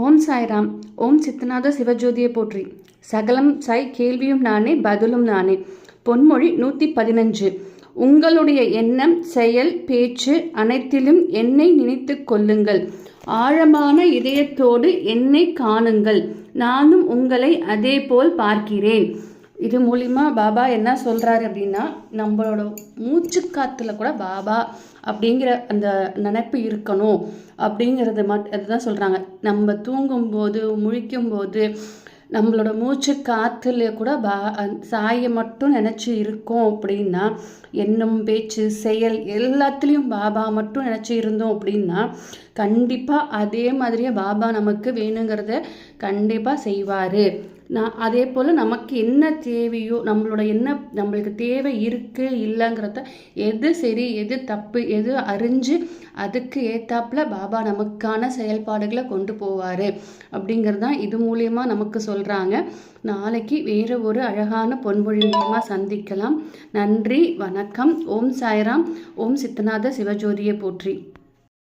ஓம் சாய்ராம் ஓம் சித்தநாத சிவஜோதியை போற்றி. சகலம் சாய் கேள்வியும் நானே பதிலும் நானே. பொன்மொழி நூற்றி பதினஞ்சு. உங்களுடைய எண்ணம் செயல் பேச்சு அனைத்திலும் என்னை நினைத்து கொள்ளுங்கள். ஆழமான இதயத்தோடு என்னை காணுங்கள். நானும் உங்களை அதே போல் பார்க்கிறேன். இது மூலிமா பாபா என்ன சொல்கிறாரு அப்படின்னா நம்மளோட மூச்சு கூட பாபா அப்படிங்கிற அந்த நினைப்பு இருக்கணும் அப்படிங்கிறது மட் அதுதான் சொல்கிறாங்க நம்ம தூங்கும்போது முழிக்கும்போது நம்மளோட மூச்சு காற்றுல கூட பா சாயை மட்டும் நினச்சி இருக்கோம் அப்படின்னா எண்ணம் பேச்சு செயல் எல்லாத்துலேயும் பாபா மட்டும் நினச்சி இருந்தோம் அப்படின்னா கண்டிப்பாக அதே மாதிரியே பாபா நமக்கு வேணுங்கிறத கண்டிப்பாக செய்வார். நான் அதே போல் நமக்கு என்ன தேவையோ நம்மளோட என்ன நம்மளுக்கு தேவை இருக்குது இல்லைங்கிறத எது சரி எது தப்பு எது அறிஞ்சு அதுக்கு ஏத்தாப்பில் பாபா நமக்கான செயல்பாடுகளை கொண்டு போவார். அப்படிங்கிறது தான் இது மூலயமா நமக்கு சொல்கிறாங்க நாளைக்கு வேறு ஒரு அழகான பொன்மொழி சந்திக்கலாம். நன்றி வணக்கம். ஓம் சாய்ராம். ஓம் சித்தநாத சிவஜோதியை போற்றி.